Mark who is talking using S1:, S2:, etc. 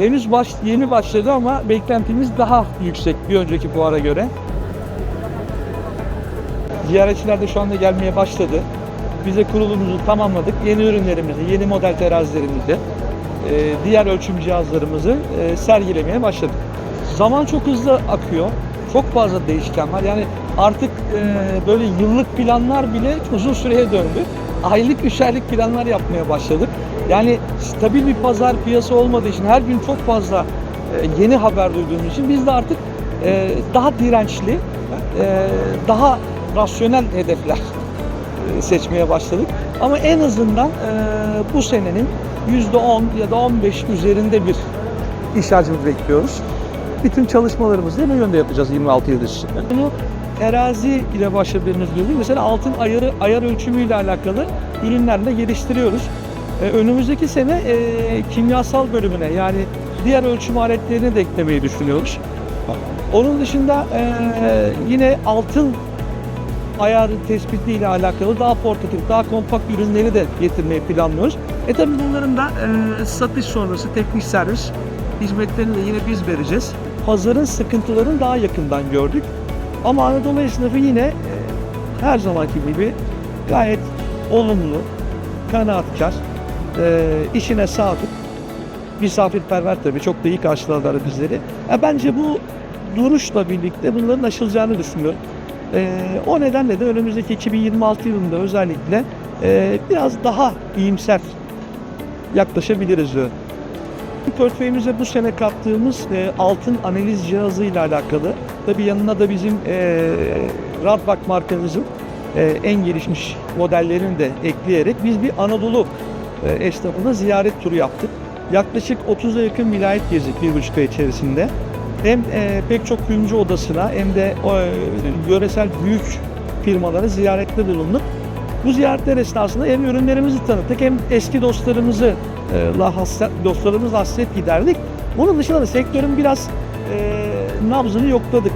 S1: Henüz baş, yeni başladı ama beklentimiz daha yüksek bir önceki fuara göre. Ziyaretçiler de şu anda gelmeye başladı. Biz de kurulumuzu tamamladık. Yeni ürünlerimizi, yeni model terazilerimizi, e, diğer ölçüm cihazlarımızı e, sergilemeye başladık. Zaman çok hızlı akıyor. Çok fazla değişken var. Yani artık e, böyle yıllık planlar bile uzun süreye döndü. Aylık, üç aylık planlar yapmaya başladık. Yani stabil bir pazar piyasa olmadığı için her gün çok fazla e, yeni haber duyduğumuz için biz de artık e, daha dirençli, e, daha rasyonel hedefler seçmeye başladık. Ama en azından bu senenin %10 ya da 15 üzerinde bir iş hacmi bekliyoruz. Bütün çalışmalarımızı bu yönde yapacağız 26 yıl içinde. Bunu terazi ile başladığımız gibi mesela altın ayarı, ayar ölçümüyle alakalı ürünlerle geliştiriyoruz. E, önümüzdeki sene e, kimyasal bölümüne yani diğer ölçüm aletlerini de eklemeyi düşünüyoruz. Onun dışında e, yine altın ayarı tespiti ile alakalı daha portatif, daha kompakt ürünleri de getirmeyi planlıyoruz. E tabi bunların da e, satış sonrası teknik servis hizmetlerini de yine biz vereceğiz. Pazarın sıkıntılarını daha yakından gördük. Ama Anadolu esnafı yine e, her zamanki gibi gayet olumlu, kanaatkar, e, işine sadık, misafirperver tabii. Çok da iyi karşıladılar bizleri. Ya bence bu duruşla birlikte bunların aşılacağını düşünüyorum. Ee, o nedenle de önümüzdeki 2026 yılında özellikle e, biraz daha iyimser yaklaşabiliriz diyorum. Portföyümüze bu sene kattığımız e, altın analiz cihazıyla alakalı. Tabii yanına da bizim e, Radbak markamızın e, en gelişmiş modellerini de ekleyerek biz bir Anadolu e, esnafına ziyaret turu yaptık. Yaklaşık 30'a yakın vilayet gezdik bir buçuk ay içerisinde. Hem e, pek çok kuyumcu odasına hem de e, yöresel büyük firmalara ziyarette bulunduk. Bu ziyaretler esnasında hem ürünlerimizi tanıttık hem eski dostlarımızı e, la hasret, dostlarımızla hasret giderdik. Bunun dışında da sektörün biraz e, nabzını yokladık.